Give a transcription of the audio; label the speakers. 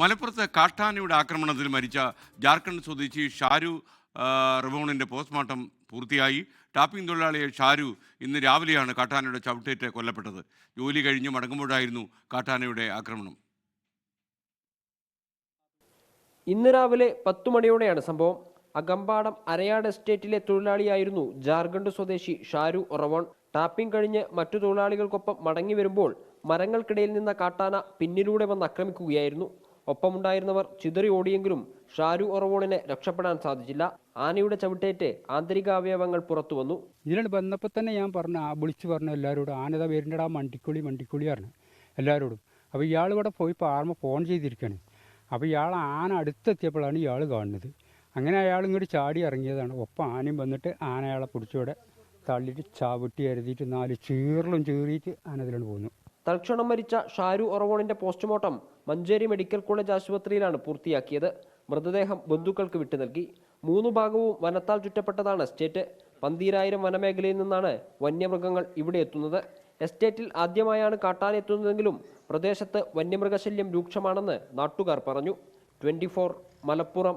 Speaker 1: മലപ്പുറത്ത് കാട്ടാനയുടെ ആക്രമണത്തിൽ മരിച്ച ജാർഖണ്ഡ് സ്വദേശി ഷാരു റിവോണിന്റെ പോസ്റ്റ്മോർട്ടം പൂർത്തിയായി. ടാപ്പിംഗ് തൊഴിലാളിയെ ഷാരു ഇന്ന് രാവിലെയാണ് കാട്ടാനയുടെ ചവിട്ടേറ്റ് കൊല്ലപ്പെട്ടത്. ജോലി കഴിഞ്ഞ് മടങ്ങുമ്പോഴായിരുന്നു കാട്ടാനയുടെ ആക്രമണം.
Speaker 2: ഇന്ന് രാവിലെ പത്തു മണിയോടെയാണ് സംഭവം. അകമ്പാടം അരയാട് എസ്റ്റേറ്റിലെ തൊഴിലാളിയായിരുന്നു ജാർഖണ്ഡ് സ്വദേശി ഷാരു ഒറവോൺ ടാപ്പിംഗ് കഴിഞ്ഞ് മറ്റു തൊഴിലാളികൾക്കൊപ്പം മടങ്ങി വരുമ്പോൾ മരങ്ങൾക്കിടയിൽ നിന്ന കാട്ടാന പിന്നിലൂടെ വന്ന് ആക്രമിക്കുകയായിരുന്നു. ഒപ്പമുണ്ടായിരുന്നവർ ചിതറി ഓടിയെങ്കിലും ഷാരു ഒറവോണിനെ രക്ഷപ്പെടാൻ സാധിച്ചില്ല. ആനയുടെ ചവിട്ടേറ്റ് ആന്തരിക അവയവങ്ങൾ പുറത്തു വന്നു
Speaker 3: ഇതിനോട് വന്നപ്പോൾ തന്നെ ഞാൻ പറഞ്ഞു ആ വിളിച്ചു പറഞ്ഞു എല്ലാവരോടും ആനത വരുന്നുണ്ട് ആ മണ്ടിക്കുളി മണ്ടിക്കുളി പറഞ്ഞു എല്ലാവരോടും അപ്പോൾ ഇയാൾ ഇവിടെ പോയി പാർമ ഫോൺ ചെയ്തിരിക്കുകയാണ് അപ്പോൾ ഇയാൾ ആന അടുത്തെത്തിയപ്പോഴാണ് ഇയാൾ കാണുന്നത്. അങ്ങനെ അയാൾ ഇങ്ങോട്ട് ചാടി ഇറങ്ങിയതാണ്. ഒപ്പം ആനയും വന്നിട്ട് ആന അയാളെ പിടിച്ചോടെ തള്ളിയിട്ട് ചവിട്ടി അരുതിയിട്ട് നാല് ചീറലും ചീറിയിട്ട് ആന അതിലോട്ട് പോകുന്നു
Speaker 2: തൽക്ഷണം മരിച്ച ഷാരു ഒറവോണിന്റെ പോസ്റ്റ്മോർട്ടം മഞ്ചേരി മെഡിക്കൽ കോളേജ് ആശുപത്രിയിലാണ് പൂർത്തിയാക്കിയത്. മൃതദേഹം ബന്ധുക്കൾക്ക് വിട്ടു നൽകി. മൂന്ന് ഭാഗവും വനത്താൽ ചുറ്റപ്പെട്ടതാണ് എസ്റ്റേറ്റ്. പന്തീരായിരം വനമേഖലയിൽ നിന്നാണ് വന്യമൃഗങ്ങൾ ഇവിടെ എത്തുന്നത്. എസ്റ്റേറ്റിൽ ആദ്യമായാണ് കാട്ടാൻ എത്തുന്നതെങ്കിലും പ്രദേശത്ത് വന്യമൃഗശല്യം രൂക്ഷമാണെന്ന് നാട്ടുകാർ പറഞ്ഞു. ട്വന്റി മലപ്പുറം